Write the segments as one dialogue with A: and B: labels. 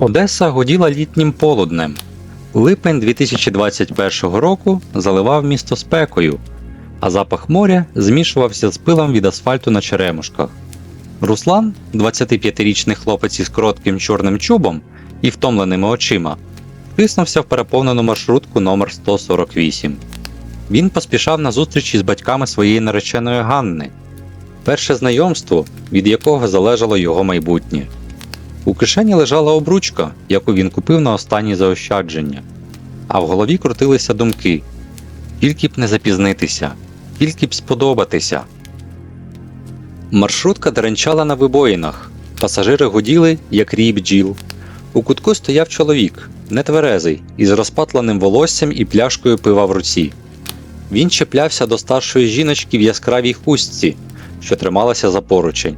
A: Одеса гуділа літнім полуднем. Липень 2021 року заливав місто спекою, а запах моря змішувався з пилом від асфальту на черемушках. Руслан, 25-річний хлопець із коротким чорним чубом і втомленими очима, втиснувся в переповнену маршрутку номер 148. Він поспішав на зустріч із батьками своєї нареченої Ганни, перше знайомство, від якого залежало його майбутнє. У кишені лежала обручка, яку він купив на останні заощадження, а в голові крутилися думки: тільки б не запізнитися, тільки б сподобатися. Маршрутка деренчала на вибоїнах, пасажири гуділи, як рій бджіл. У кутку стояв чоловік, нетверезий, із розпатленим волоссям і пляшкою пива в руці. Він чіплявся до старшої жіночки в яскравій хустці, що трималася за поручень.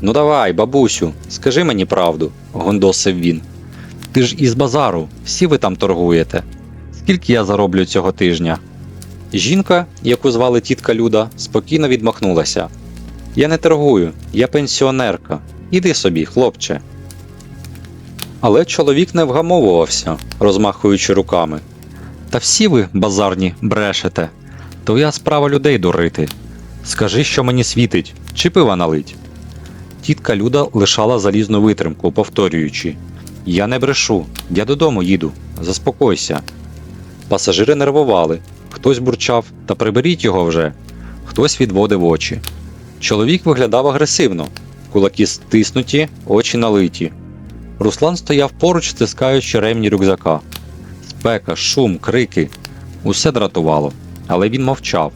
A: Ну давай, бабусю, скажи мені правду, гондосив він. Ти ж із базару, всі ви там торгуєте. Скільки я зароблю цього тижня? Жінка, яку звали тітка Люда, спокійно відмахнулася. Я не торгую, я пенсіонерка. Іди собі, хлопче. Але чоловік не вгамовувався, розмахуючи руками. Та всі ви, базарні, брешете. Твоя справа людей дурити. Скажи, що мені світить, чи пива налить. Тітка Люда лишала залізну витримку, повторюючи: Я не брешу, я додому їду, заспокойся. Пасажири нервували, хтось бурчав та приберіть його вже, хтось відводив очі. Чоловік виглядав агресивно, кулаки стиснуті, очі налиті. Руслан стояв поруч, стискаючи ремні рюкзака. Спека, шум, крики усе дратувало, але він мовчав.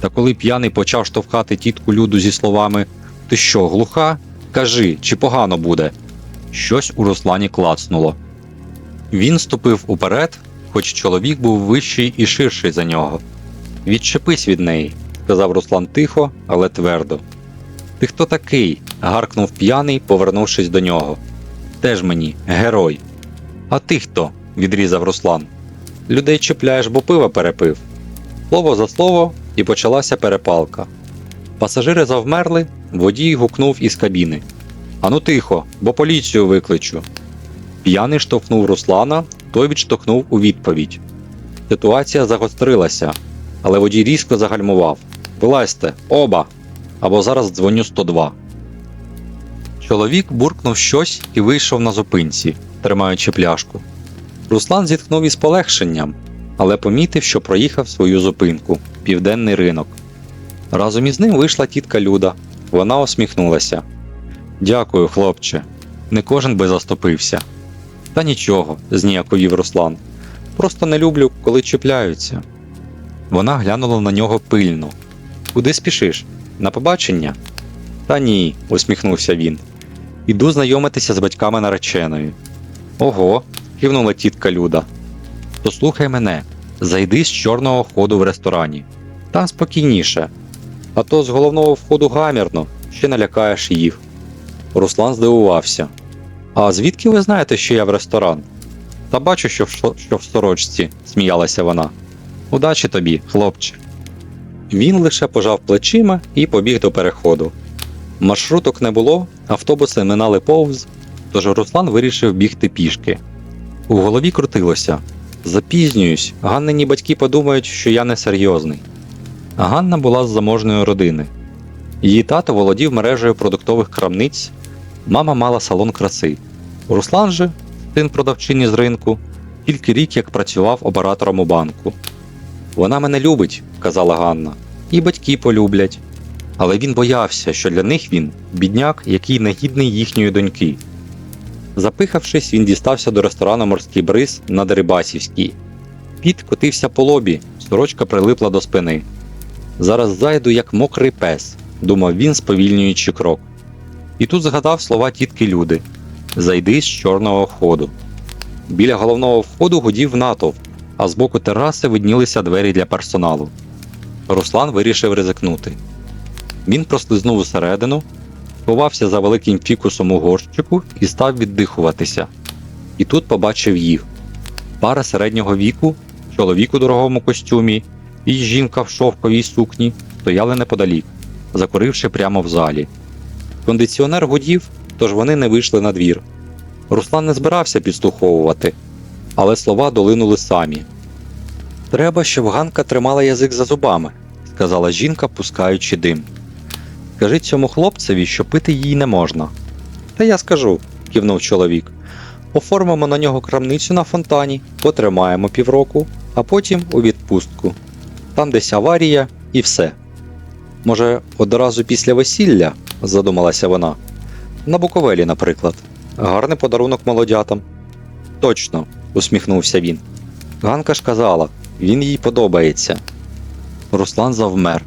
A: Та коли п'яний почав штовхати тітку Люду зі словами Ти що, глуха? Кажи, чи погано буде? Щось у Руслані клацнуло. Він ступив уперед, хоч чоловік був вищий і ширший за нього. Відчепись від неї, сказав Руслан тихо, але твердо. Ти хто такий? гаркнув п'яний, повернувшись до нього. Теж мені, герой. А ти хто? відрізав Руслан. Людей чіпляєш, бо пива перепив. Слово за слово, і почалася перепалка. Пасажири завмерли, водій гукнув із кабіни. Ану тихо, бо поліцію викличу. П'яний штовхнув Руслана, той відштовхнув у відповідь. Ситуація загострилася, але водій різко загальмував. Вилазьте, оба! Або зараз дзвоню 102. Чоловік буркнув щось і вийшов на зупинці, тримаючи пляшку. Руслан зітхнув із полегшенням, але помітив, що проїхав свою зупинку південний ринок. Разом із ним вийшла тітка Люда. Вона усміхнулася. Дякую, хлопче. Не кожен би заступився. Та нічого, зніяковів Руслан. Просто не люблю, коли чіпляються. Вона глянула на нього пильно. Куди спішиш? На побачення? Та ні, усміхнувся він. Іду знайомитися з батьками нареченої. Ого, кивнула тітка Люда. То слухай мене, зайди з чорного входу в ресторані. Там спокійніше. А то з головного входу гамірно, ще налякаєш їх. Руслан здивувався. А звідки ви знаєте, що я в ресторан? Та бачу, що в, що в сорочці, сміялася вона. Удачі тобі, хлопче. Він лише пожав плечима і побіг до переходу. Маршруток не було, автобуси минали повз, тож Руслан вирішив бігти пішки. У голові крутилося. Запізнююсь, Ганнині батьки подумають, що я несерйозний. Ганна була з заможної родини. Її тато володів мережею продуктових крамниць, мама мала салон краси. Руслан же, син продавчині з ринку, тільки рік як працював оператором у банку. Вона мене любить, казала Ганна, і батьки полюблять. Але він боявся, що для них він бідняк, який не гідний їхньої доньки. Запихавшись, він дістався до ресторану Морський бриз на Дерибасівській. Піт котився по лобі, сорочка прилипла до спини. Зараз зайду, як мокрий пес, думав він, сповільнюючи крок. І тут згадав слова тітки Люди Зайди з чорного входу. Біля головного входу гудів натовп, а з боку тераси виднілися двері для персоналу. Руслан вирішив ризикнути. Він прослизнув усередину, сховався за великим фікусом у горщику і став віддихуватися. І тут побачив їх. Пара середнього віку, чоловік у дорогому костюмі і жінка в шовковій сукні стояли неподалік, закуривши прямо в залі. Кондиціонер гудів, тож вони не вийшли на двір. Руслан не збирався підслуховувати, але слова долинули самі. Треба, щоб Ганка тримала язик за зубами, сказала жінка, пускаючи дим. Скажи цьому хлопцеві, що пити їй не можна. Та я скажу, кивнув чоловік. Оформимо на нього крамницю на фонтані, потримаємо півроку, а потім у відпустку. Там десь аварія і все. Може, одразу після весілля, задумалася вона. На Буковелі, наприклад. Гарний подарунок молодятам. Точно, усміхнувся він. Ганка ж казала, він їй подобається. Руслан завмер.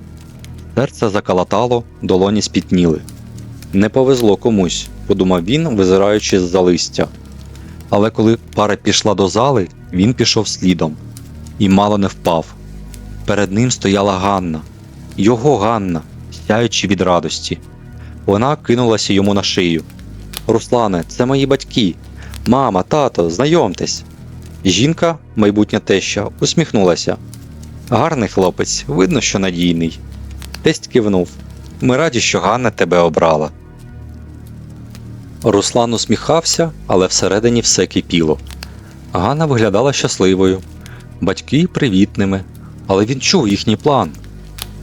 A: Серце закалатало, долоні спітніли. Не повезло комусь, подумав він, визираючи з-за листя. Але коли пара пішла до зали, він пішов слідом і мало не впав. Перед ним стояла Ганна, його Ганна, сяючи від радості. Вона кинулася йому на шию. Руслане, це мої батьки. Мама, тато, знайомтесь. Жінка, майбутня теща, усміхнулася. Гарний хлопець, видно, що надійний. Тесть кивнув. Ми раді, що Ганна тебе обрала. Руслан усміхався, але всередині все кипіло. Ганна виглядала щасливою, батьки привітними, але він чув їхній план.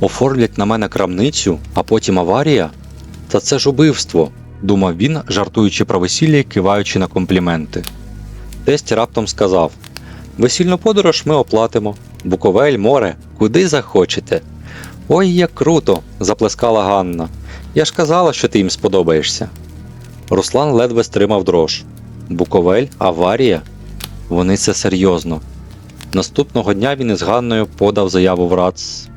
A: Оформлять на мене крамницю, а потім аварія? Та це ж убивство, думав він, жартуючи про весілля і киваючи на компліменти. Тесть раптом сказав: Весільну подорож ми оплатимо. Буковель, море, куди захочете. Ой, як круто! заплескала Ганна. Я ж казала, що ти їм сподобаєшся. Руслан ледве стримав дрож. Буковель, аварія? Вони це серйозно. Наступного дня він із Ганною подав заяву в РАЦ,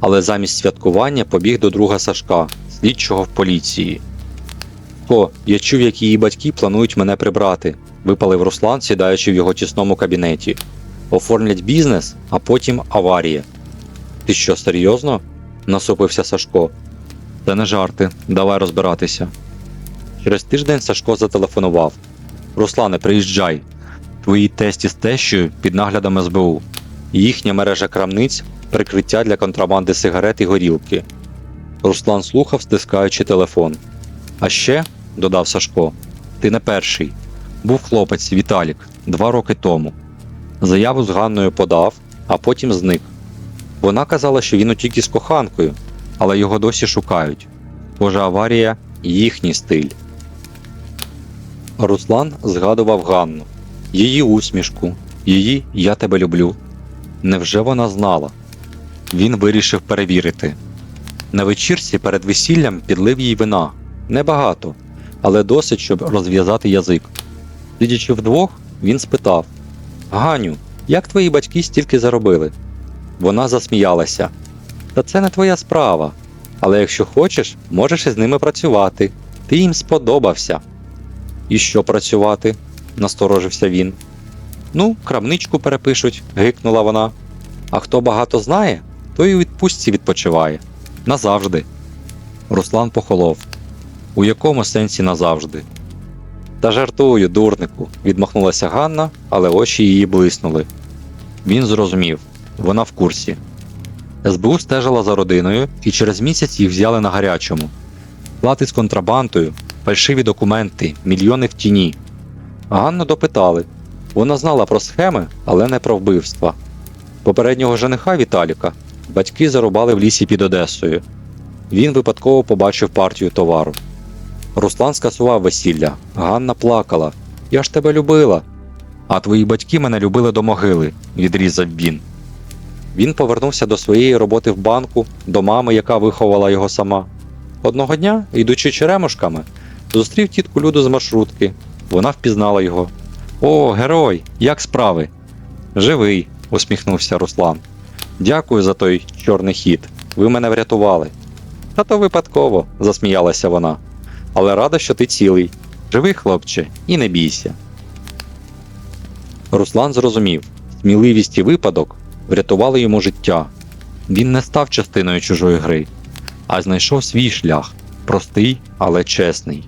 A: але замість святкування побіг до друга Сашка, слідчого в поліції. О, я чув, як її батьки планують мене прибрати, випалив Руслан, сідаючи в його тісному кабінеті. Оформлять бізнес, а потім аварія. Ти що, серйозно? насупився Сашко. Це не жарти, давай розбиратися. Через тиждень Сашко зателефонував. Руслане, приїжджай. Твої тесті з тещою під наглядом СБУ. Їхня мережа крамниць прикриття для контрабанди сигарет і горілки. Руслан слухав, стискаючи телефон. А ще, додав Сашко, ти не перший. Був хлопець Віталік два роки тому. Заяву з Ганною подав, а потім зник. Вона казала, що він утік із коханкою, але його досі шукають. Боже, аварія їхній стиль. Руслан згадував Ганну, її усмішку, її Я тебе люблю. Невже вона знала? Він вирішив перевірити. На вечірці перед весіллям підлив їй вина. Небагато, але досить, щоб розв'язати язик. Сидячи вдвох, він спитав: Ганю, як твої батьки стільки заробили? Вона засміялася. Та це не твоя справа. Але якщо хочеш, можеш із ними працювати. Ти їм сподобався. І що працювати? Насторожився він. Ну, крамничку перепишуть, гикнула вона. А хто багато знає, той у відпустці відпочиває. Назавжди. Руслан похолов. У якому сенсі назавжди? Та жартую, дурнику, відмахнулася Ганна, але очі її блиснули. Він зрозумів, вона в курсі. СБУ стежила за родиною і через місяць їх взяли на гарячому. Плати з контрабандою, фальшиві документи, мільйони в тіні. Ганну допитали. Вона знала про схеми, але не про вбивства. Попереднього жениха Віталіка батьки зарубали в лісі під Одесою. Він випадково побачив партію товару. Руслан скасував весілля. Ганна плакала. Я ж тебе любила. А твої батьки мене любили до могили, відрізав він. Він повернувся до своєї роботи в банку, до мами, яка виховала його сама. Одного дня, йдучи черемушками, зустрів тітку Люду з маршрутки. Вона впізнала його. О, герой! Як справи? Живий, усміхнувся Руслан. Дякую за той чорний хід. Ви мене врятували. Та то випадково, засміялася вона. Але рада, що ти цілий. Живий, хлопче, і не бійся. Руслан зрозумів, сміливість і випадок врятували йому життя. Він не став частиною чужої гри, а знайшов свій шлях простий, але чесний.